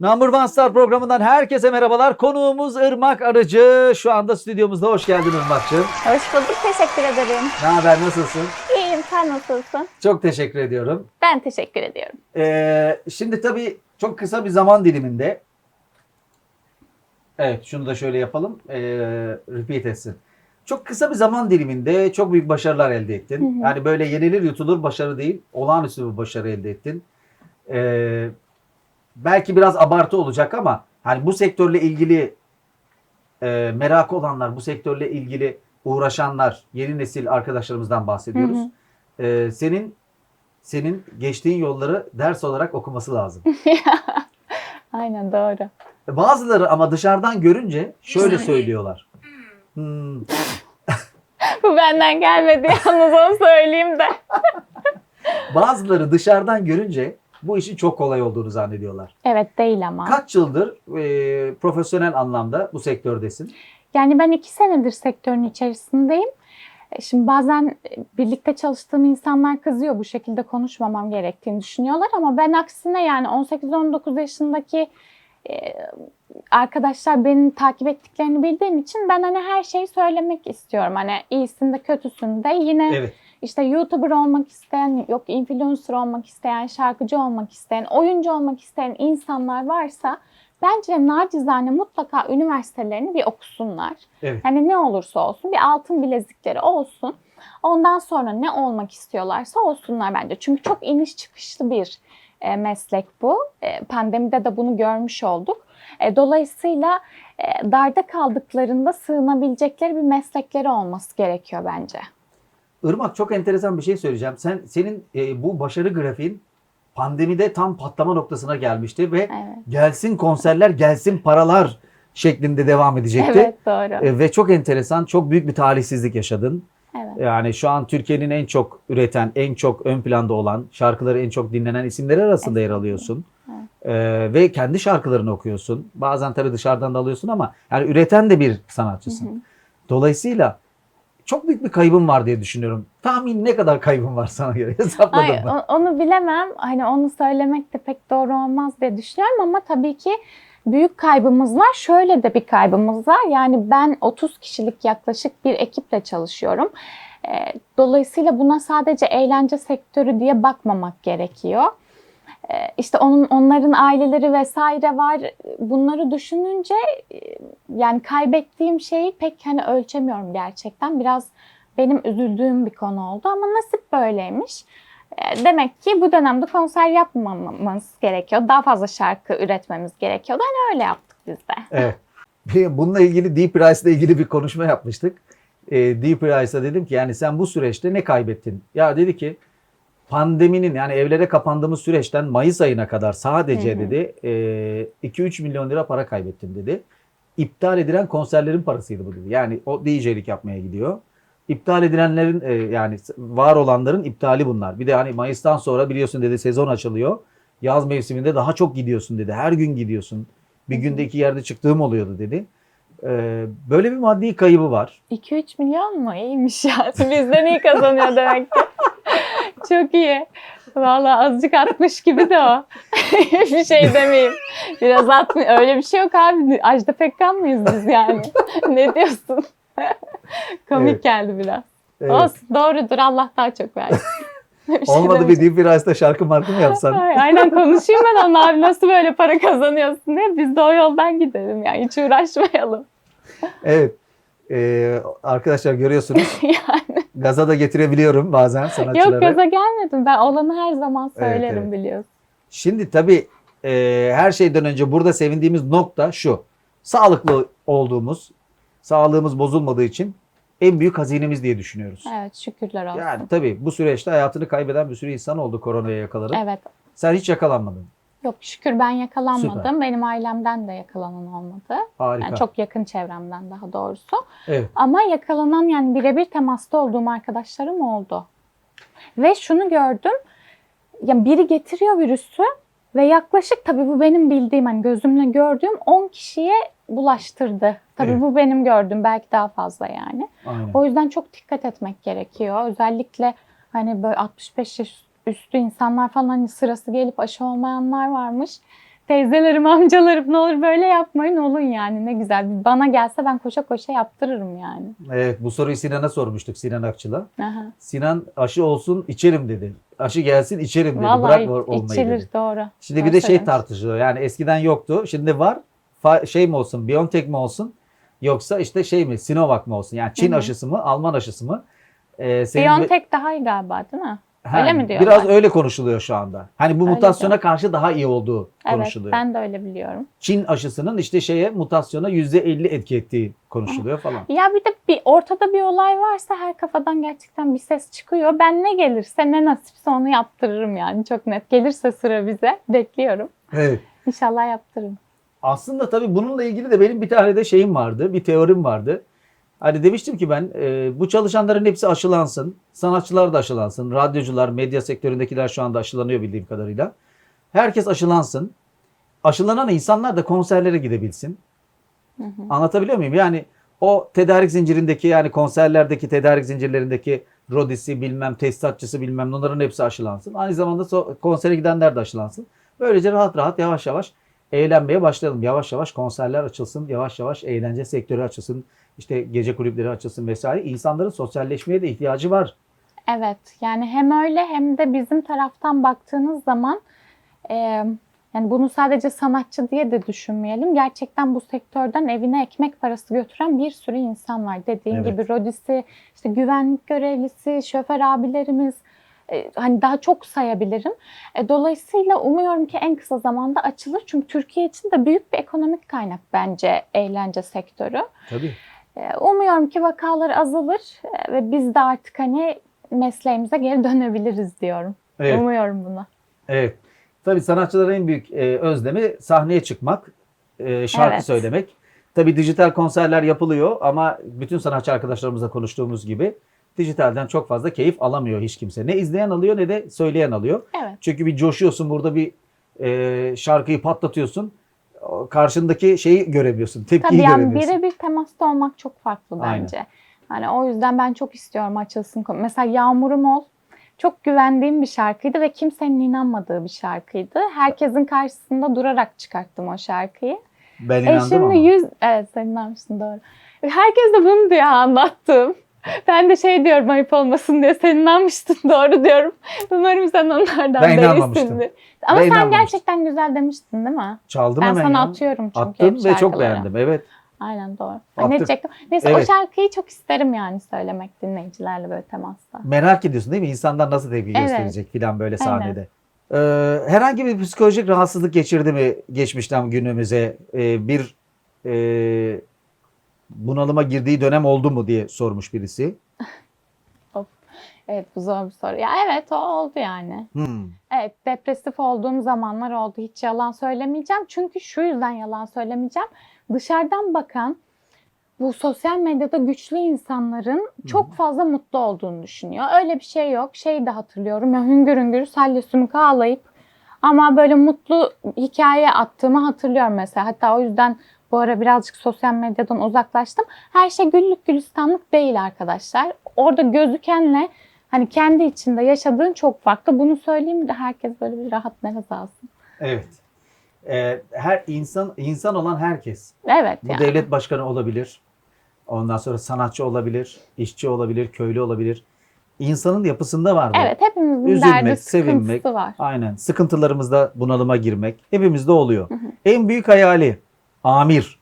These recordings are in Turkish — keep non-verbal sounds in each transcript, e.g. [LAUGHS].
Number One Star programından herkese merhabalar. Konuğumuz Irmak Arıcı. Şu anda stüdyomuzda. Hoş geldin Irmak'cığım. Hoş bulduk. Teşekkür ederim. Ne haber, nasılsın? İyiyim. Sen nasılsın? Çok teşekkür ediyorum. Ben teşekkür ediyorum. Ee, şimdi tabii çok kısa bir zaman diliminde Evet şunu da şöyle yapalım. Ee, repeat etsin. Çok kısa bir zaman diliminde çok büyük başarılar elde ettin. Hı hı. Yani böyle yenilir yutulur başarı değil. Olağanüstü bir başarı elde ettin. Ee, belki biraz abartı olacak ama hani bu sektörle ilgili e, merakı olanlar, bu sektörle ilgili uğraşanlar, yeni nesil arkadaşlarımızdan bahsediyoruz. Hı hı. Ee, senin senin geçtiğin yolları ders olarak okuması lazım. [LAUGHS] Aynen doğru. Bazıları ama dışarıdan görünce şöyle söylüyorlar. Hmm, [LAUGHS] Bu benden gelmedi yalnız onu söyleyeyim de. [LAUGHS] bazıları dışarıdan görünce bu işin çok kolay olduğunu zannediyorlar. Evet değil ama. Kaç yıldır e, profesyonel anlamda bu sektördesin? Yani ben iki senedir sektörün içerisindeyim. E, Şimdi bazen e, birlikte çalıştığım insanlar kızıyor bu şekilde konuşmamam gerektiğini düşünüyorlar ama ben aksine yani 18-19 yaşındaki e, arkadaşlar beni takip ettiklerini bildiğim için ben hani her şeyi söylemek istiyorum. Hani iyisinde kötüsünde yine Evet. İşte YouTuber olmak isteyen, yok influencer olmak isteyen, şarkıcı olmak isteyen, oyuncu olmak isteyen insanlar varsa bence nacizane mutlaka üniversitelerini bir okusunlar. Evet. Hani ne olursa olsun bir altın bilezikleri olsun. Ondan sonra ne olmak istiyorlarsa olsunlar bence. Çünkü çok iniş çıkışlı bir e, meslek bu. E, pandemide de bunu görmüş olduk. E, dolayısıyla e, darda kaldıklarında sığınabilecekleri bir meslekleri olması gerekiyor bence. Irmak çok enteresan bir şey söyleyeceğim. Sen senin e, bu başarı grafiğin pandemide tam patlama noktasına gelmişti ve Evet. gelsin konserler, gelsin paralar şeklinde devam edecekti. Evet doğru. E, ve çok enteresan, çok büyük bir talihsizlik yaşadın. Evet. Yani şu an Türkiye'nin en çok üreten, en çok ön planda olan, şarkıları en çok dinlenen isimleri arasında yer alıyorsun. Ee, ve kendi şarkılarını okuyorsun. Bazen tabii dışarıdan da alıyorsun ama yani üreten de bir sanatçısın. Hı hı. Dolayısıyla çok büyük bir kaybın var diye düşünüyorum. Tahmin ne kadar kaybın var sana göre [LAUGHS] hesapladın mı? onu bilemem. Hani onu söylemek de pek doğru olmaz diye düşünüyorum ama tabii ki büyük kaybımız var. Şöyle de bir kaybımız var. Yani ben 30 kişilik yaklaşık bir ekiple çalışıyorum. Ee, Dolayısıyla buna sadece eğlence sektörü diye bakmamak gerekiyor. Ee, İşte onun onların aileleri vesaire var. Bunları düşününce e, yani kaybettiğim şeyi pek hani ölçemiyorum gerçekten. Biraz benim üzüldüğüm bir konu oldu ama nasip böyleymiş. E, Demek ki bu dönemde konser yapmamamız gerekiyor. Daha fazla şarkı üretmemiz gerekiyordu. Hani öyle yaptık biz de. [LAUGHS] Evet. Bununla ilgili Deep Rice'la ilgili bir konuşma yapmıştık. Ee, Deep Rice'a dedim ki yani sen bu süreçte ne kaybettin? Ya dedi ki pandeminin yani evlere kapandığımız süreçten Mayıs ayına kadar sadece Hı hı. dedi e, 2-3 milyon lira para kaybettim dedi. İptal edilen konserlerin parasıydı bu dedi. Yani o DJ'lik yapmaya gidiyor. İptal edilenlerin e, yani var olanların iptali bunlar. Bir de hani Mayıs'tan sonra biliyorsun dedi sezon açılıyor. Yaz mevsiminde daha çok gidiyorsun dedi. Her gün gidiyorsun. Bir Hı hı. günde iki yerde çıktığım oluyordu dedi. Ee, böyle bir maddi kaybı var. 2-3 milyon mu? İyiymiş ya. [LAUGHS] Bizden iyi kazanıyor demek ki. Çok iyi. Vallahi azıcık atmış gibi de o. [LAUGHS] bir şey demeyeyim. Biraz atmış. Öyle bir şey yok abi. Ajda Pekkan mıyız biz yani? [LAUGHS] ne diyorsun? [LAUGHS] Komik Evet. geldi biraz. Evet. Olsun doğrudur Allah daha çok versin. Bir şey Olmadı bir demeyeceğim. Deep Rice'da şarkı markı mı yapsan? Ay, Aynen konuşayım ben onunla abi nasıl böyle para kazanıyorsun diye. Biz de o yoldan gidelim yani hiç uğraşmayalım. evet. Ee, arkadaşlar görüyorsunuz [LAUGHS] yani. gaza da getirebiliyorum bazen sanatçıları. Yok gaza gelmedim. Ben olanı her zaman Evet, söylerim evet. biliyorsun. Şimdi tabii e, her şeyden önce burada sevindiğimiz nokta şu. Sağlıklı olduğumuz, sağlığımız bozulmadığı için en büyük hazinemiz diye düşünüyoruz. Evet şükürler olsun. Yani tabii bu süreçte hayatını kaybeden bir sürü insan oldu koronaya yakalanıp. Evet. Sen hiç yakalanmadın. Yok şükür ben yakalanmadım. Süper. Benim ailemden de yakalanan olmadı. Harika. Yani çok yakın çevremden daha doğrusu. Evet. Ama yakalanan yani birebir temasta olduğum arkadaşlarım oldu. Ve şunu gördüm. Ya biri getiriyor virüsü ve yaklaşık tabii bu benim bildiğim hani gözümle gördüğüm 10 kişiye bulaştırdı. Tabii Evet. bu benim gördüğüm belki daha fazla yani. Aynen. O yüzden çok dikkat etmek gerekiyor. Özellikle hani böyle 65 yaş üstü insanlar falan hani sırası gelip aşı olmayanlar varmış. teyzelerim, [LAUGHS] amcalarım ne olur böyle yapmayın olun yani ne güzel. Bana gelse ben koşa koşa yaptırırım yani. Evet bu soruyu Sinan'a sormuştuk Sinan Akçıl'a. Aha. Sinan aşı olsun içerim dedi. Aşı gelsin içerim dedi. Vallahi Bırak olmayı içilir dedi. doğru. Şimdi Doğru bir de şey tartışılıyor. Yani eskiden yoktu. Şimdi var. Fa- şey mi olsun? BioNTech mi olsun? Yoksa işte şey mi? Sinovac mı olsun? Yani Çin Hı hı. aşısı mı? Alman aşısı mı? Ee, senin BioNTech daha iyi galiba değil mi? Ha, öyle mi diyorlar? Biraz öyle konuşuluyor şu anda. Hani bu Öyle mutasyona karşı daha iyi olduğu Evet konuşuluyor. ben de öyle biliyorum. Çin aşısının işte şeye mutasyona %50 etki ettiği konuşuluyor falan. Ya bir de bir ortada bir olay varsa her kafadan gerçekten bir ses çıkıyor. Ben ne gelirse ne nasipse onu yaptırırım yani çok net. Gelirse sıra bize bekliyorum. Evet. İnşallah yaptırırım. Aslında tabii bununla ilgili de benim bir tane de şeyim vardı, bir teorim vardı. Hani demiştim ki ben e, bu çalışanların hepsi aşılansın, sanatçılar da aşılansın, radyocular, medya sektöründekiler şu anda aşılanıyor bildiğim kadarıyla. Herkes aşılansın. Aşılanan insanlar da konserlere gidebilsin. Hı hı. Anlatabiliyor muyum? Yani o tedarik zincirindeki yani konserlerdeki tedarik zincirlerindeki rodisi bilmem tesisatçısı bilmem onların hepsi aşılansın. Aynı zamanda so- konsere gidenler de aşılansın. Böylece rahat rahat yavaş yavaş eğlenmeye başlayalım. Yavaş yavaş konserler açılsın. Yavaş yavaş eğlence sektörü açılsın. İşte gece kulüpleri açılsın vesaire. İnsanların sosyalleşmeye de ihtiyacı var. Evet yani hem öyle hem de bizim taraftan baktığınız zaman e, yani bunu sadece sanatçı diye de düşünmeyelim. Gerçekten bu sektörden evine ekmek parası götüren bir sürü insan var. Dediğin Evet. gibi rodisi, işte güvenlik görevlisi, şoför abilerimiz e, hani daha çok sayabilirim. E, dolayısıyla umuyorum ki en kısa zamanda açılır. Çünkü Türkiye için de büyük bir ekonomik kaynak bence eğlence sektörü. Tabii. E, Umuyorum ki vakalar azalır e, ve biz de artık hani mesleğimize geri [LAUGHS] dönebiliriz diyorum. Evet. Umuyorum bunu. Evet. Tabii sanatçıların en büyük e, özlemi sahneye çıkmak, e, şarkı Evet. söylemek. Tabii dijital konserler yapılıyor ama bütün sanatçı arkadaşlarımızla konuştuğumuz gibi dijitalden çok fazla keyif alamıyor hiç kimse. Ne izleyen alıyor ne de söyleyen alıyor. Evet. Çünkü bir coşuyorsun burada bir e, şarkıyı patlatıyorsun. Karşındaki şeyi göremiyorsun. Tabii Tepkiyi yani göremiyorsun. birebir temasta olmak çok farklı Aynen. bence. Hani o yüzden ben çok istiyorum açılsın. Mesela Yağmurum Ol çok güvendiğim bir şarkıydı ve kimsenin inanmadığı bir şarkıydı. Herkesin karşısında durarak çıkarttım o şarkıyı. Ben E inandım şimdi ama. yüz... Evet sen inanmışsın doğru. Herkes de bunu diyor anlattım. [LAUGHS] Ben de şey diyorum ayıp olmasın diye sen inanmıştın [LAUGHS] doğru diyorum. Umarım sen onlardan Ben değilsindir. Ama Ben sen gerçekten güzel demiştin değil mi? Çaldım ben hemen sana ya. atıyorum çünkü Attım ve çok beğendim. Evet. Aynen doğru. Attık. Ay, ne diyecektim? Neyse o Evet. şarkıyı çok isterim yani söylemek dinleyicilerle böyle temasta. Merak ediyorsun değil mi? İnsanlar nasıl tepki Evet. gösterecek filan böyle Aynen. sahnede. Ee, herhangi bir psikolojik rahatsızlık geçirdi mi geçmişten günümüze? Ee, bir e, bunalıma girdiği dönem oldu mu diye sormuş birisi. Evet bu zor bir soru. Ya evet o oldu yani. Hmm. Evet depresif olduğum zamanlar oldu. Hiç yalan söylemeyeceğim. Çünkü şu yüzden yalan söylemeyeceğim. Dışarıdan bakan bu sosyal medyada güçlü insanların çok fazla mutlu olduğunu düşünüyor. Öyle bir şey yok. Şeyi de hatırlıyorum. Ya hüngür hüngür salya sümük ağlayıp ama böyle mutlu hikaye attığımı hatırlıyorum mesela. Hatta o yüzden bu ara birazcık sosyal medyadan uzaklaştım. Her şey güllük gülistanlık değil arkadaşlar. Orada gözükenle hani kendi içinde yaşadığın çok farklı. Bunu söyleyeyim de herkes böyle bir rahat nefes alsın. Evet. Ee, her insan insan olan herkes. Evet Bu yani. devlet başkanı olabilir. Ondan sonra sanatçı olabilir, işçi olabilir, köylü olabilir. İnsanın yapısında var bu. Evet hepimizin Üzülmek, derdi sevinmek. var. Aynen. Sıkıntılarımızda bunalıma girmek. Hepimizde oluyor. En büyük hayali amir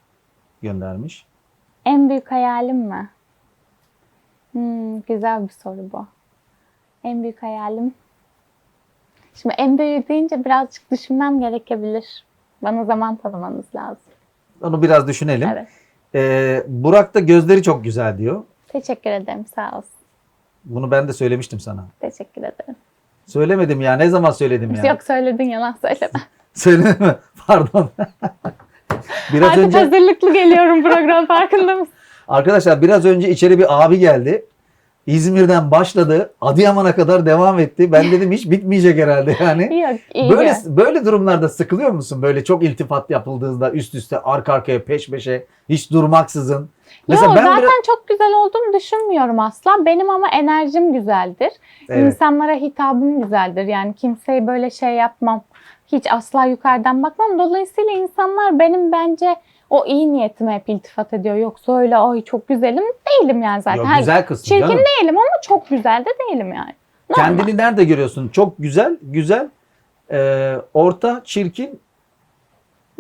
göndermiş. En büyük hayalim mi? Hmm, güzel bir soru bu. En büyük hayalim. Şimdi en büyüğü deyince birazcık düşünmem gerekebilir. Bana zaman tanımanız lazım. Onu biraz düşünelim. Evet. Ee, Burak da gözleri çok güzel diyor. Teşekkür ederim. Sağ olsun. Bunu ben de söylemiştim sana. Teşekkür ederim. Söylemedim ya. Ne zaman söyledim ya? Yok söyledin yalan söyleme. [LAUGHS] Söyledim mi? Pardon. [LAUGHS] biraz Artık önce hazırlıklı geliyorum program farkında mısın? arkadaşlar biraz önce içeri bir abi geldi. İzmir'den başladı. Adıyaman'a kadar devam etti. Ben dedim hiç bitmeyecek herhalde yani. Yok iyi. Böyle böyle durumlarda sıkılıyor musun? Böyle çok iltifat yapıldığında üst üste arka arkaya peş peşe hiç durmaksızın. Yok zaten biraz- çok güzel olduğunu düşünmüyorum asla. Benim ama enerjim güzeldir. Evet. İnsanlara hitabım güzeldir. Yani kimseyi böyle şey yapmam. Hiç asla yukarıdan bakmam. Dolayısıyla insanlar benim bence o iyi niyetime hep iltifat ediyor. Yoksa öyle ay çok güzelim değilim yani zaten. Ha, güzel kızsın Çirkin canım. değilim ama çok güzel de değilim yani. Normal. Kendini nerede görüyorsun? Çok güzel, güzel, e, orta, çirkin,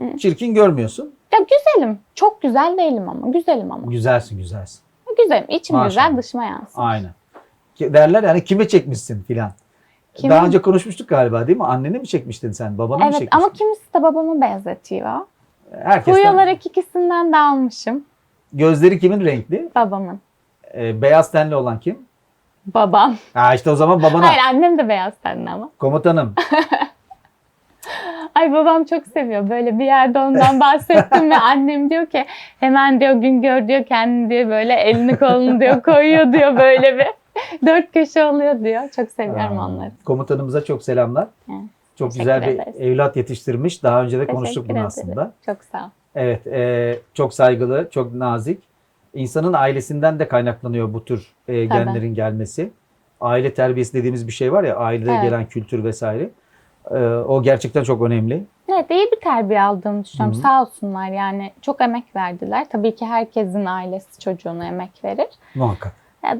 Hı. çirkin görmüyorsun. Ya güzelim. Çok güzel değilim ama. Güzelim ama. Güzelsin, güzelsin. Güzelim. İçim Maşallah. güzel, dışıma yansın. Aynen. Derler yani kime çekmişsin filan. Kime? Daha önce konuşmuştuk galiba değil mi? Anneni mi çekmiştin sen? Babana mı Evet çekmiştin? ama kimisi de babamı benzetiyor. Herkesten. Bu olarak ikisinden de almışım. Gözleri kimin renkli? Babamın. Ee, beyaz tenli olan kim? Babam. Ha işte o zaman babana. Hayır annem de beyaz tenli ama. Komutanım. [LAUGHS] Ay babam çok seviyor. Böyle bir yerde ondan bahsettim ve annem diyor ki hemen diyor Güngör diyor kendini diyor böyle elini kolunu diyor koyuyor diyor böyle bir [LAUGHS] dört köşe oluyor diyor. Çok seviyorum Aa, onları. Komutanımıza çok selamlar. Evet, Çok teşekkür güzel bir ederiz. evlat yetiştirmiş. Daha önce de konuştuk Teşekkür bunu ederim. aslında. Çok sağ ol. Evet, e, çok saygılı, çok nazik. İnsanın ailesinden de kaynaklanıyor bu tür e, Tabii. genlerin gelmesi. Aile terbiyesi dediğimiz bir şey var ya, ailede Evet. gelen kültür vesaire. E, o gerçekten çok önemli. Evet iyi bir terbiye aldığımı düşünüyorum. Hı hı. Sağ olsunlar yani çok emek verdiler. Tabii ki herkesin ailesi çocuğuna emek verir. Muhakkak.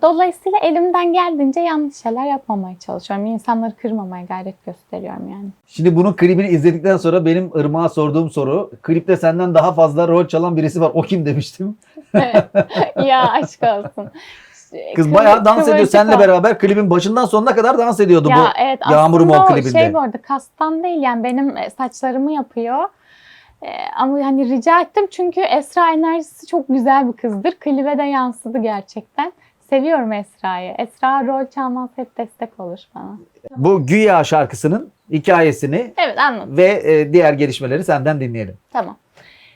Dolayısıyla elimden geldiğince yanlış şeyler yapmamaya çalışıyorum. İnsanları kırmamaya gayret gösteriyorum yani. Şimdi bunun klibini izledikten sonra benim Irmak'a sorduğum soru, klipte senden daha fazla rol çalan birisi var. O kim demiştim. [LAUGHS] ya aşk olsun. Kız bayağı dans ediyor. Seninle beraber klibin başından sonuna kadar dans ediyordu Ya bu. evet aslında o o klibinde. şey bu arada kastan değil yani benim e, saçlarımı yapıyor. E, ama hani rica ettim çünkü Esra enerjisi çok güzel bir kızdır. Klibe de yansıdı gerçekten. Seviyorum Esra'yı. Esra rol çalmaz hep destek olur bana. Bu Güya şarkısının hikayesini Evet anladım. ve e, diğer gelişmeleri senden dinleyelim. Tamam.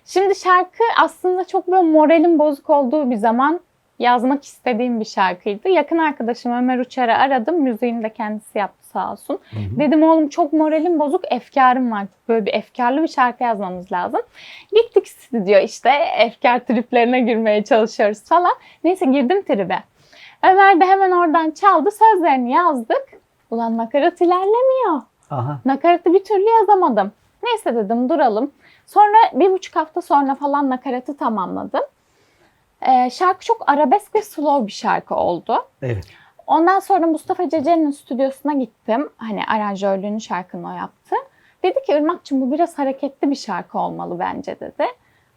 Şimdi şarkı aslında çok böyle moralim bozuk olduğu bir zaman yazmak istediğim bir şarkıydı. Yakın arkadaşım Ömer Uçar'ı aradım. Müziğini de kendisi yaptı sağ olsun. Dedim oğlum çok moralim bozuk, efkarım var. Böyle bir efkarlı bir şarkı yazmamız lazım. Gittik stüdyo işte efkar triplerine girmeye çalışıyoruz falan. Neyse girdim tribe. Ömer de hemen oradan çaldı, sözlerini yazdık. Ulan nakarat ilerlemiyor. Aha. Nakaratı bir türlü yazamadım. Neyse dedim duralım. Sonra bir buçuk hafta sonra falan nakaratı tamamladım. Ee, şarkı çok arabesk ve slow bir şarkı oldu. Evet. Ondan sonra Mustafa Cece'nin stüdyosuna gittim. Hani aranjörlüğünü şarkının o yaptı. Dedi ki Irmak'cığım bu biraz hareketli bir şarkı olmalı bence dedi.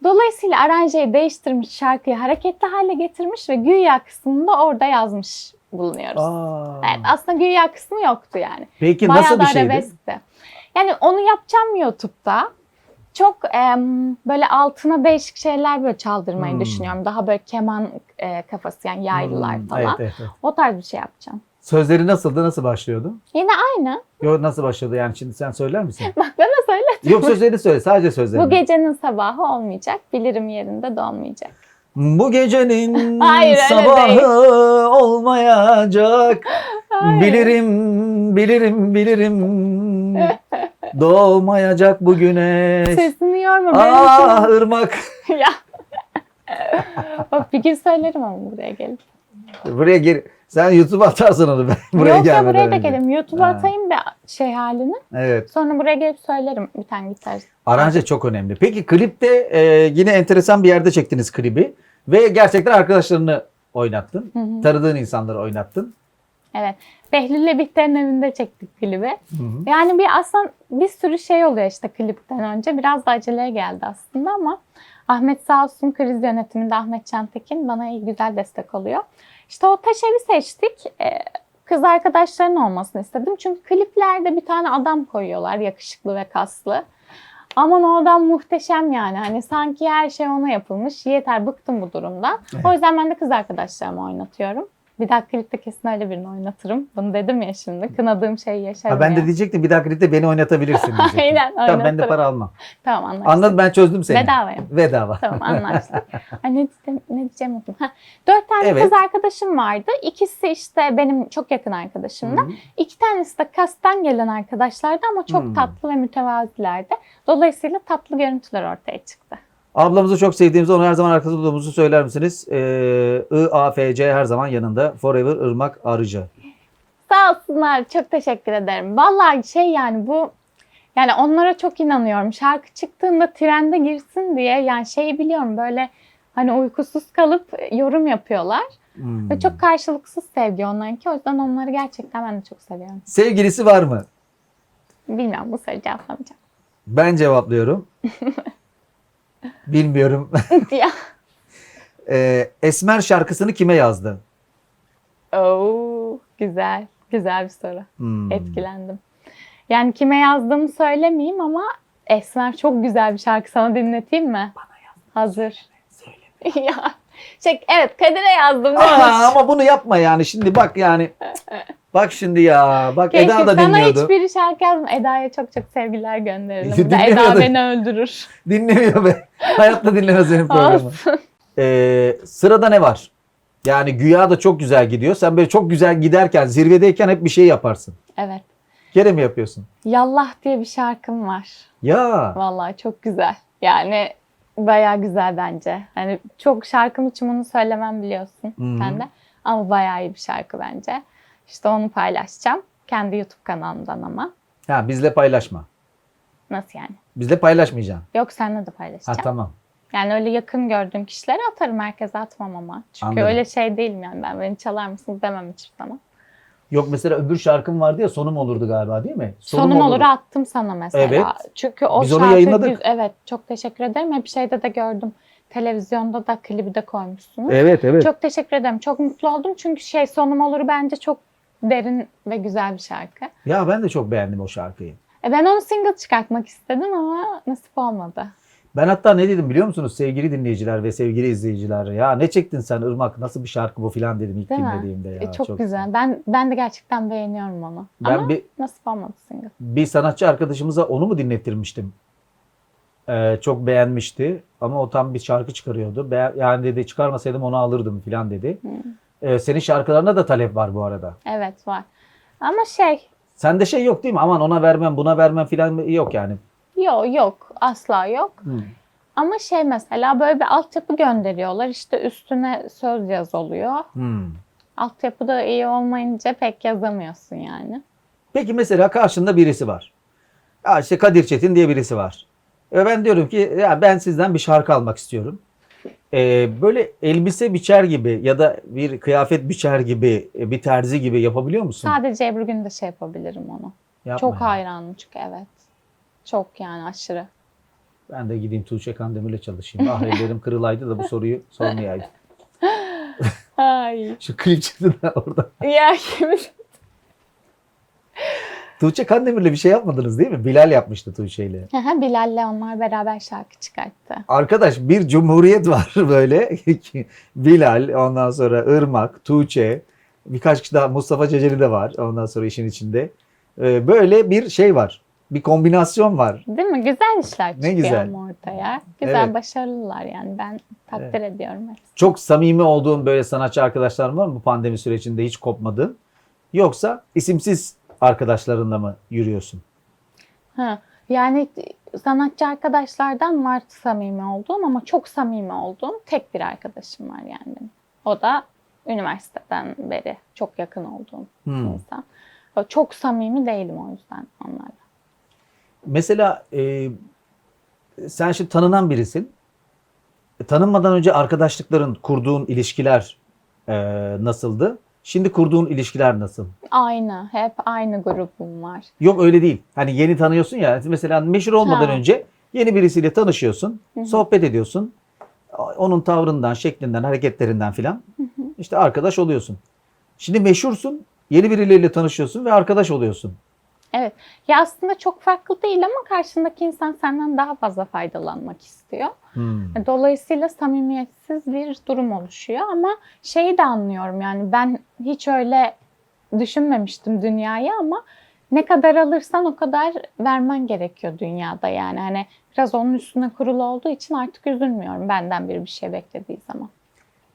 Dolayısıyla aranjeyi değiştirmiş, şarkıyı hareketli hale getirmiş ve güya kısmını da orada yazmış bulunuyoruz. Aa. Evet, aslında güya kısmı yoktu yani. Peki Bayağı nasıl bir şeydi? arabeskti. Yani onu yapacağım YouTube'da. Çok em, böyle altına değişik şeyler böyle çaldırmayı Hmm. düşünüyorum. Daha böyle keman e, kafası yani yaylılar Hmm, falan. Evet, evet, evet. O tarz bir şey yapacağım. Sözleri nasıldı? Nasıl başlıyordu? Yine aynı. Yo nasıl başladı yani şimdi sen söyler misin? [LAUGHS] Bak bana söyle. Yok sözlerini söyle sadece sözlerini. Bu gecenin sabahı olmayacak. Bilirim yerinde dolmayacak. Bu gecenin [LAUGHS] Hayır, sabahı olmayacak. Hayır. Bilirim, bilirim, bilirim. [LAUGHS] Doğmayacak bu güneş. Sesini yorma. Ah ırmak. [LAUGHS] ya. Bak bir gün söylerim ama buraya gelip. Buraya gel. Sen YouTube'a atarsın onu ben. [LAUGHS] Buraya Yok ya gelmeden buraya da önce. gelirim. YouTube'a Ha. atayım da şey halini. Evet. Sonra buraya gelip söylerim bir tane gitar. Aranje çok önemli. Peki klipte e, yine enteresan bir yerde çektiniz klibi. Ve gerçekten arkadaşlarını oynattın. Hı hı. Tanıdığın insanları oynattın. Evet. Behlül'le Bihter'in evinde çektik klibi. Hı hı. Yani bir aslında bir sürü şey oluyor işte klipten önce. Biraz da aceleye geldi aslında ama Ahmet sağ olsun kriz yönetiminde Ahmet Çantekin bana iyi güzel destek oluyor. İşte o taş evi seçtik. Ee, Kız arkadaşların olmasını istedim. Çünkü kliplerde bir tane adam koyuyorlar yakışıklı ve kaslı. Aman o adam muhteşem yani. Hani sanki her şey ona yapılmış. Yeter bıktım bu durumdan. Evet. O yüzden ben de kız arkadaşlarımı oynatıyorum. Bir daha klipte kesin öyle birini oynatırım. Bunu dedim ya şimdi. Kınadığım şeyi yaşarım Ha, ben de yani. diyecektim bir daha klipte beni oynatabilirsin diyecektim. [LAUGHS] Aynen, Tamam ben de oynatırım. para almam. Tamam anlaştık. Anladım ben çözdüm seni. Bedavaya. Bedava. Tamam [LAUGHS] anlaştık. Ay, ne, ne diyeceğim unuttum. Dört tane Evet. kız arkadaşım vardı. İkisi işte benim çok yakın arkadaşımdı. Hı hı. İki tanesi de kastan gelen arkadaşlardı ama çok Hmm. tatlı ve mütevazilerdi. Dolayısıyla tatlı görüntüler ortaya çıktı. Ablamızı çok sevdiğimizi, onu her zaman arkasında olduğumuzu söyler misiniz? Ee, IAFC her zaman yanında. Forever Irmak Arıcı. Sağ olsunlar. Çok teşekkür ederim. Vallahi şey yani bu Yani onlara çok inanıyorum. Şarkı çıktığında trende girsin diye yani şeyi biliyorum böyle hani uykusuz kalıp yorum yapıyorlar. Hmm. Ve çok karşılıksız sevgi onlarınki. O yüzden onları gerçekten ben de çok seviyorum. Sevgilisi var mı? Bilmiyorum bu soruyu cevaplamayacağım. Ben cevaplıyorum. [LAUGHS] Bilmiyorum. [LAUGHS] ya. Ee, Esmer şarkısını kime yazdı? Oo, güzel. Güzel bir soru. Hmm. Etkilendim. Yani kime yazdığımı söylemeyeyim ama Esmer çok güzel bir şarkı sana dinleteyim mi? Bana yaz. Hazır. Söyle. [LAUGHS] ya. Şey, evet Kadir'e yazdım. Aa, ama bunu yapma yani. Şimdi bak yani. Bak şimdi ya. Bak Keşke Eda da sana dinliyordu. hiçbir şarkı yazdım. Eda'ya çok çok sevgiler gönderelim. [LAUGHS] Eda beni öldürür. [LAUGHS] Dinlemiyor be. Hayatta dinlemez benim programı. Ee, sırada ne var? Yani güya da çok güzel gidiyor. Sen böyle çok güzel giderken, zirvedeyken hep bir şey yaparsın. Evet. Gene mi yapıyorsun? Yallah diye bir şarkım var. Ya. Vallahi çok güzel. Yani bayağı güzel bence. Hani çok şarkım için bunu söylemem biliyorsun Hı hı. sen de. Ama bayağı iyi bir şarkı bence. İşte onu paylaşacağım. Kendi YouTube kanalımdan ama. Ha bizle paylaşma. Nasıl yani? Bizle paylaşmayacaksın. Yok seninle de Ha paylaşacağım. tamam. Yani öyle yakın gördüğüm kişilere atarım. Herkese atmam ama. Çünkü Anladım. öyle şey değilim yani. Ben beni çalar mısınız demem hiçbir zaman. Yok mesela öbür şarkım vardı ya sonum olurdu galiba değil mi? Sonum olur attım sana mesela. Evet. Çünkü o Biz onu şarkı yayınladık. güz- evet çok teşekkür ederim. Hep şeyde de gördüm. Televizyonda da klibi de koymuşsunuz. Evet evet. Çok teşekkür ederim. Çok mutlu oldum. Çünkü şey sonum olur bence çok derin ve güzel bir şarkı. Ya ben de çok beğendim o şarkıyı. E ben onu single çıkartmak istedim ama nasip olmadı. Ben hatta ne dedim biliyor musunuz sevgili dinleyiciler ve sevgili izleyiciler? Ya ne çektin sen Irmak nasıl bir şarkı bu filan dedim ilk Değil mi? dinlediğimde ya. E, çok, güzel. Ben ben de gerçekten beğeniyorum onu. Ben ama bir nasip olmadı single. bir sanatçı arkadaşımıza onu mu dinlettirmiştim? Ee, çok beğenmişti ama o tam bir şarkı çıkarıyordu. Be- yani dedi çıkarmasaydım onu alırdım filan dedi. Ee, senin şarkılarına da talep var bu arada. Evet var. Ama şey Sende şey yok değil mi? Aman ona vermem buna vermem filan yok yani. Yok yok asla yok. Hı. Ama şey mesela böyle bir altyapı gönderiyorlar. İşte üstüne söz yaz oluyor. Hmm. Altyapı da iyi olmayınca pek yazamıyorsun yani. Peki mesela karşında birisi var. Ya işte Kadir Çetin diye birisi var. Ve ben diyorum ki ya ben sizden bir şarkı almak istiyorum. Ee, böyle elbise biçer gibi ya da bir kıyafet biçer gibi e, bir terzi gibi yapabiliyor musun? Sadece Ebru Günde şey yapabilirim onu. Yapma Çok ya. hayranım çünkü evet. Çok yani aşırı. Ben de gideyim Tuğçe Kandemir'le çalışayım. Ah ellerim [LAUGHS] kırılaydı da bu soruyu sormayaydım. [LAUGHS] Ay. [LAUGHS] Şu klip çıktı da orada. ya kimin? Tuğçe Kandemir'le bir şey yapmadınız değil mi? Bilal yapmıştı Tuğçe ile. Bilal'le onlar beraber şarkı çıkarttı. Arkadaş bir cumhuriyet var böyle. Bilal, ondan sonra Irmak, Tuğçe, birkaç kişi daha Mustafa Ceceli de var ondan sonra işin içinde. Ee, Böyle bir şey var. Bir kombinasyon var. Değil mi? Güzel işler çıkıyor güzel. ortaya. Güzel, Evet. başarılılar yani. Ben takdir ediyorum. hepsini. Çok samimi olduğun böyle sanatçı arkadaşların var mı bu pandemi sürecinde hiç kopmadın? Yoksa isimsiz arkadaşlarınla mı yürüyorsun? Ha, yani sanatçı arkadaşlardan var samimi olduğum ama çok samimi olduğum tek bir arkadaşım var yani. O da üniversiteden beri çok yakın olduğum Hmm. insan. Çok samimi değilim o yüzden onlarla. Mesela e, sen şimdi tanınan birisin. E, tanınmadan önce arkadaşlıkların, kurduğun ilişkiler e, nasıldı? Şimdi kurduğun ilişkiler nasıl? Aynı, hep aynı grubum var. Yok öyle değil. Hani yeni tanıyorsun ya. Mesela meşhur olmadan Ha. önce yeni birisiyle tanışıyorsun. Hı hı. Sohbet ediyorsun. Onun tavrından, şeklinden, hareketlerinden filan. işte arkadaş oluyorsun. Şimdi meşhursun. Yeni birileriyle tanışıyorsun ve arkadaş oluyorsun. Evet. Ya aslında çok farklı değil ama karşındaki insan senden daha fazla faydalanmak istiyor. Hmm. Dolayısıyla samimiyetsiz bir durum oluşuyor ama şeyi de anlıyorum yani ben hiç öyle düşünmemiştim dünyayı ama ne kadar alırsan o kadar vermen gerekiyor dünyada yani hani biraz onun üstüne kurulu olduğu için artık üzülmüyorum benden biri bir şey beklediği zaman.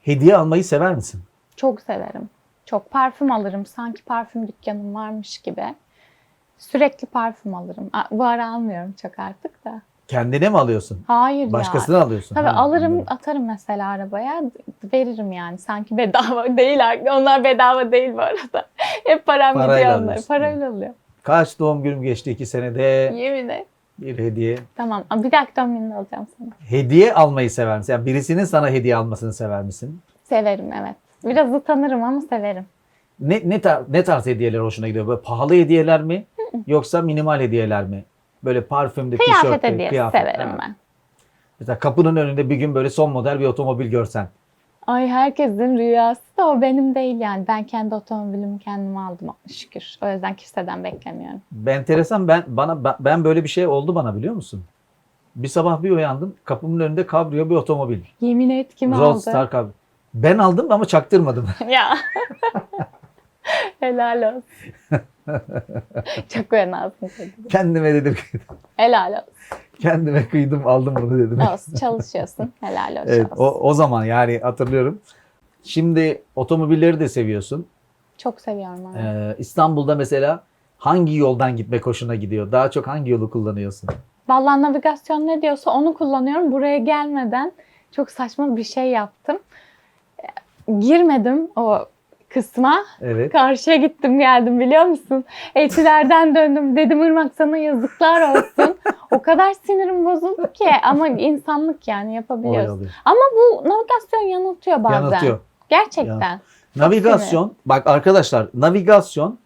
Hediye almayı sever misin? Çok severim. Çok parfüm alırım. Sanki parfüm dükkanım varmış gibi. Sürekli parfüm alırım. Bu ara almıyorum çok artık da. Kendine mi alıyorsun? Hayır ya. Başkasına alıyorsun. Tabii Ha, alırım anladım. atarım mesela arabaya veririm yani sanki bedava [LAUGHS] değil onlar bedava değil bu arada [LAUGHS] hep param Parayla gidiyor onlara parayla alıyor. Kaç doğum günüm geçti iki senede Yemin et. bir hediye. Tamam. Bir dakika doğum gününde alacağım sana. Hediye almayı sever misin? Yani birisinin sana hediye almasını sever misin? Severim evet. Biraz utanırım ama severim. Ne ne, tar- ne tarz hediyeler hoşuna gidiyor? Böyle pahalı hediyeler mi? Yoksa minimal hediyeler mi? Böyle parfümde, Kıyafet tişörtte, hediyesi kıyafet. severim Ha. ben. Mesela kapının önünde bir gün böyle son model bir otomobil görsen. Ay herkesin rüyası da o benim değil yani. Ben kendi otomobilimi kendim aldım şükür. O yüzden kimseden beklemiyorum. Ben enteresan ben bana ben- böyle bir şey oldu bana biliyor musun? Bir sabah bir uyandım. Kapımın önünde kabrio bir otomobil. Yemin et kim aldı? Roadster kabrio. Ben aldım ama çaktırmadım. ya. [LAUGHS] Helal olsun. [LAUGHS] [LAUGHS] Çok fenasın. Kendime dedim Helal olsun. kendime kıydım aldım bunu dedim. Olsun çalışıyorsun. Helal olsun. Evet o, o zaman yani hatırlıyorum. Şimdi otomobilleri de seviyorsun. Çok seviyorum abi. Ee, İstanbul'da mesela hangi yoldan gitmek hoşuna gidiyor? Daha çok hangi yolu kullanıyorsun? Vallahi navigasyon ne diyorsa onu kullanıyorum. Buraya gelmeden çok saçma bir şey yaptım. Girmedim o kısma. Evet. Karşıya gittim geldim biliyor musun? Etilerden [LAUGHS] döndüm. Dedim Irmak sana yazıklar olsun. o kadar sinirim bozuldu ki. Ama insanlık yani oluyor. Ama bu navigasyon yanıltıyor bazen. Yanıltıyor. Gerçekten. Navigasyon, bak arkadaşlar navigasyon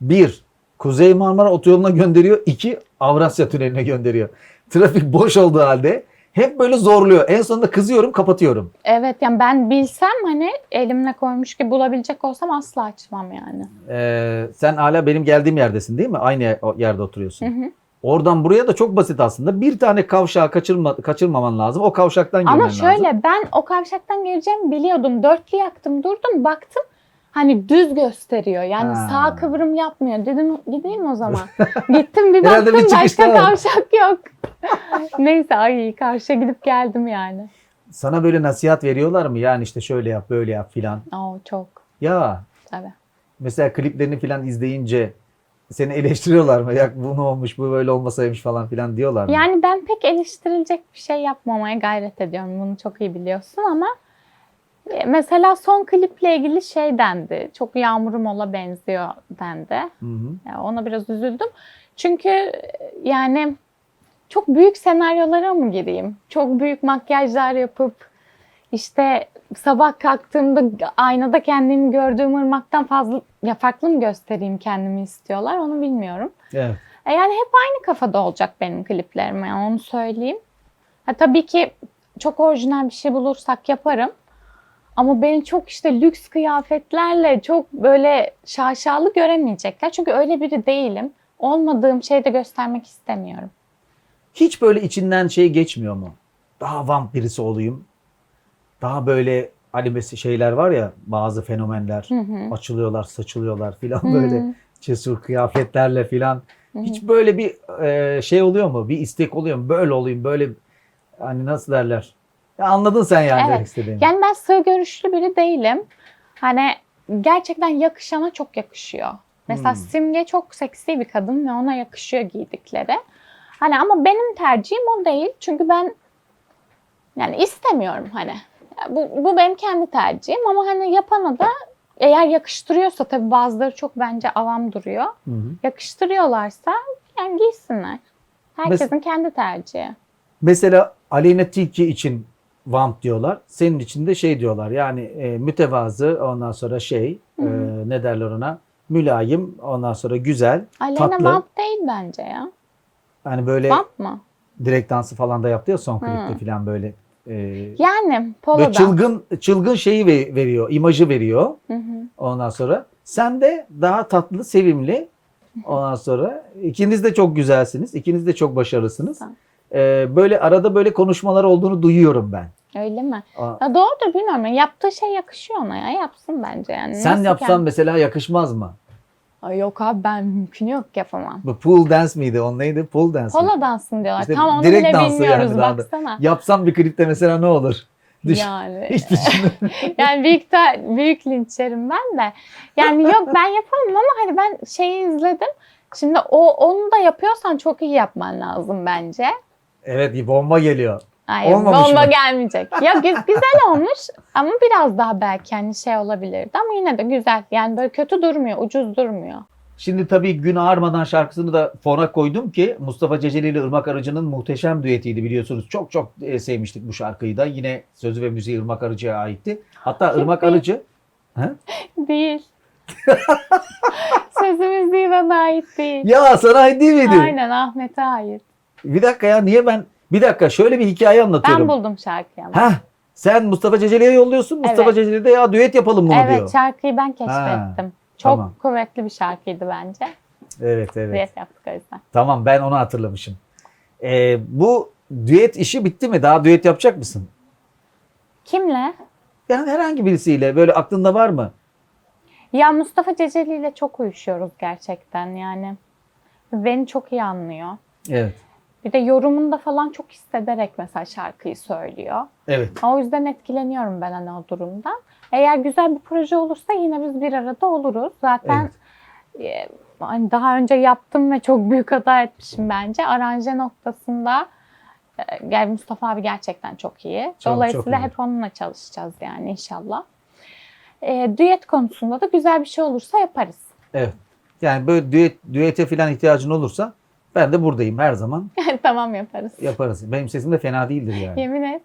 bir Kuzey Marmara Otoyolu'na gönderiyor, iki Avrasya Tüneli'ne gönderiyor. Trafik boş olduğu halde hep böyle zorluyor. En sonunda kızıyorum, kapatıyorum. Evet yani ben bilsem hani elimle koymuş gibi bulabilecek olsam asla açmam yani. Ee, sen hala benim geldiğim yerdesin değil mi? Aynı yerde oturuyorsun. Hı hı. Oradan buraya da çok basit aslında. Bir tane kavşağı kaçırma, kaçırmaman lazım. O kavşaktan girmen Ama lazım. şöyle ben o kavşaktan geleceğimi biliyordum. Dörtlü yaktım durdum baktım. Hani düz gösteriyor. Yani Ha. sağ kıvrım yapmıyor. Dedim gideyim o zaman. [LAUGHS] Gittim bir Herhalde baktım bir çıkışta başka var. kavşak yok. [LAUGHS] Neyse ay karşıya gidip geldim yani. Sana böyle nasihat veriyorlar mı? Yani işte şöyle yap, böyle yap filan. Oo çok Ya tabii. mesela kliplerini filan izleyince seni eleştiriyorlar mı? Ya bu ne olmuş, bu böyle olmasaymış falan filan diyorlar mı? Yani ben pek eleştirilecek bir şey yapmamaya gayret ediyorum. Bunu çok iyi biliyorsun ama mesela son kliple ilgili şey dendi. Çok Yağmur Mola benziyor dendi. Hı hı. Ya ona biraz üzüldüm. Çünkü e, yani çok büyük senaryolara mı gireyim? Çok büyük makyajlar yapıp işte sabah kalktığımda aynada kendimi gördüğüm ırmaktan fazla ya farklı mı göstereyim kendimi istiyorlar onu bilmiyorum. Evet. E Yani hep aynı kafada olacak benim kliplerim yani onu söyleyeyim. Ha, tabii ki çok orijinal bir şey bulursak yaparım. Ama beni çok işte lüks kıyafetlerle çok böyle şaşalı göremeyecekler. Çünkü öyle biri değilim. Olmadığım şeyi de göstermek istemiyorum. Hiç böyle içinden şey geçmiyor mu? Daha vamp birisi olayım. Daha böyle hani mesela şeyler var ya bazı fenomenler Hı hı. açılıyorlar, saçılıyorlar filan [LAUGHS] Hı. böyle cesur kıyafetlerle filan. Hiç böyle bir e, şey oluyor mu? Bir istek oluyor mu? Böyle olayım, böyle hani nasıl derler? Ya anladın sen yani Evet. demek istediğimi. Yani ben sığ görüşlü biri değilim. Hani gerçekten yakışana çok yakışıyor. Mesela Hmm. Simge çok seksi bir kadın ve ona yakışıyor giydikleri. Hani ama benim tercihim o değil. Çünkü ben yani istemiyorum hani. Bu, bu benim kendi tercihim ama hani yapana da eğer yakıştırıyorsa tabii bazıları çok bence avam duruyor. Hı hı. Yakıştırıyorlarsa yani giysinler. Herkesin kendi tercihi. Mesela Aleyna Tilki için vamp diyorlar. Senin için de şey diyorlar. Yani e, mütevazı ondan sonra şey e, ne derler ona? Mülayim ondan sonra güzel. Aleyna tatlı. vamp değil bence ya. Hani böyle Vamp mı? direkt dansı falan da yaptı ya son klipte falan böyle. E, Yani poloda. çılgın çılgın şeyi ve- veriyor, imajı veriyor. Hı hı. Ondan sonra sen de daha tatlı, sevimli. Ondan sonra ikiniz de çok güzelsiniz. ikiniz de çok başarılısınız. Tamam. Ee, böyle arada böyle konuşmalar olduğunu duyuyorum ben. Öyle mi? Aa, Ya doğrudur bilmiyorum. Yani Yaptığı şey yakışıyor ona ya. Yapsın bence yani. Sen Nasıl yapsan kend- mesela yakışmaz mı? Ay yok abi ben mümkün yok yapamam. Bu pool dance miydi? O neydi? Pool dance. mi? Polo dansın diyorlar. İşte Tam onu direkt bile dansı yani bilmiyoruz daha da. baksana. Yapsam bir klipte mesela ne olur? Düşün. Yani. [LAUGHS] Hiç düşünme. [LAUGHS] yani büyük ta- büyük linç yerim ben de. Yani yok ben yapamam ama hani ben şeyi izledim. Şimdi o onu da yapıyorsan çok iyi yapman lazım bence. Evet bir bomba geliyor. Hayır, Olmamış bomba mı? gelmeyecek. Ya gü- [LAUGHS] güzel olmuş ama biraz daha belki hani şey olabilirdi ama yine de güzel. Yani böyle kötü durmuyor, ucuz durmuyor. Şimdi tabii Gün Ağarmadan şarkısını da fona koydum ki Mustafa Ceceli ile Irmak Arıcı'nın muhteşem düetiydi biliyorsunuz. Çok çok e, sevmiştik bu şarkıyı da. Yine sözü ve müziği Irmak Arıcı'ya aitti. Hatta Irmak Arıcı? [LAUGHS] Değil. Sözümüz değil bana ait değil. Ya sana ait değil miydi? Aynen Ahmet'e ait. Bir dakika ya niye ben bir dakika şöyle bir hikaye anlatıyorum. Ben buldum şarkıyı ama. Ha sen Mustafa Ceceli'ye yolluyorsun. Mustafa Evet. Ceceli de ya düet yapalım bunu evet diyor. şarkıyı ben keşfettim. Çok tamam. kuvvetli bir şarkıydı bence. Evet evet. Düet yaptık o yüzden. Tamam ben onu hatırlamışım. Ee, bu düet işi bitti mi? Daha düet yapacak mısın? Kimle? Yani herhangi birisiyle böyle aklında var mı? Ya Mustafa Ceceli ile çok uyuşuyoruz gerçekten yani. Beni çok iyi anlıyor. Evet. Bir de yorumunda falan çok hissederek mesela şarkıyı söylüyor. Evet. O yüzden etkileniyorum ben hani o durumdan. Eğer güzel bir proje olursa yine biz bir arada oluruz. Zaten e, hani daha önce yaptım ve çok büyük hata etmişim bence. Aranje noktasında e, gel Mustafa abi gerçekten çok iyi. Çok, Dolayısıyla çok hep onunla çalışacağız yani inşallah. E, düet konusunda da güzel bir şey olursa yaparız. Evet. Yani böyle düet, düete falan ihtiyacın olursa ben de buradayım her zaman. [LAUGHS] tamam yaparız. Yaparız. Benim sesim de fena değildir yani. Yemin et.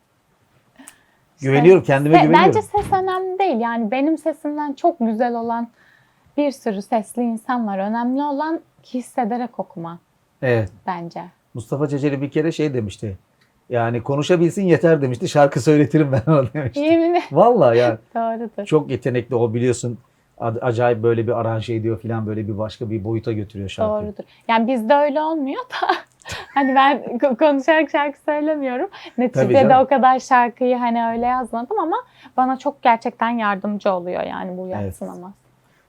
Güveniyorum kendime Se- güveniyorum. Bence ses önemli değil. Yani benim sesimden çok güzel olan bir sürü sesli insan var. Önemli olan hissederek okuma Evet. bence. Mustafa Ceceli bir kere şey demişti. Yani konuşabilsin yeter demişti. Şarkı söyletirim ben ona demişti. Yemin et. Vallahi yani [LAUGHS] Doğrudur. çok yetenekli o biliyorsun. Acayip böyle bir aranje ediyor falan böyle bir başka bir boyuta götürüyor şarkıyı. Doğrudur. Yani bizde öyle olmuyor da [LAUGHS] hani ben ko- konuşarak şarkı söylemiyorum. Neticede canım. o kadar şarkıyı hani öyle yazmadım ama bana çok gerçekten yardımcı oluyor yani bu Evet. yatsınamaz.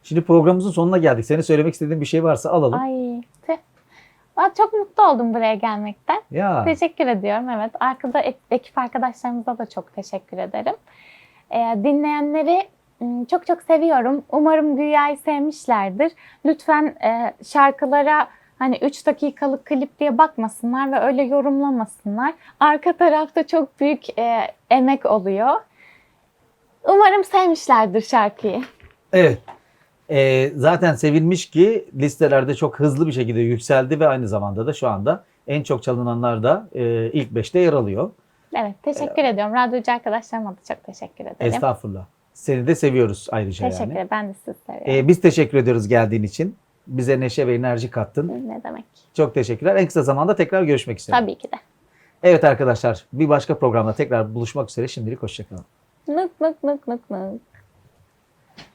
Şimdi programımızın sonuna geldik. Senin söylemek istediğin bir şey varsa alalım. Ay. Ben çok mutlu oldum buraya gelmekten. Ya Teşekkür ediyorum. Evet. Arkada ek- ekip arkadaşlarımıza da çok teşekkür ederim. Ee, dinleyenleri çok çok seviyorum. Umarım Güya'yı sevmişlerdir. Lütfen e, şarkılara hani 3 dakikalık klip diye bakmasınlar ve öyle yorumlamasınlar. Arka tarafta çok büyük e, emek oluyor. Umarım sevmişlerdir şarkıyı. evet. Ee, zaten sevilmiş ki listelerde çok hızlı bir şekilde yükseldi ve aynı zamanda da şu anda en çok çalınanlar da e, ilk 5'te yer alıyor. Evet, teşekkür ediyorum. Radyocu arkadaşlarıma da çok teşekkür ederim. Estağfurullah. Seni de seviyoruz ayrıca Teşekkür yani. ederim. Ben de sizi seviyorum. Ee, biz teşekkür ediyoruz geldiğin için. Bize neşe ve enerji kattın. ne demek? Çok teşekkürler. En kısa zamanda tekrar görüşmek üzere. Tabii ki de. Evet arkadaşlar bir başka programda tekrar buluşmak üzere. Şimdilik hoşçakalın. Nık nık nık nık nık.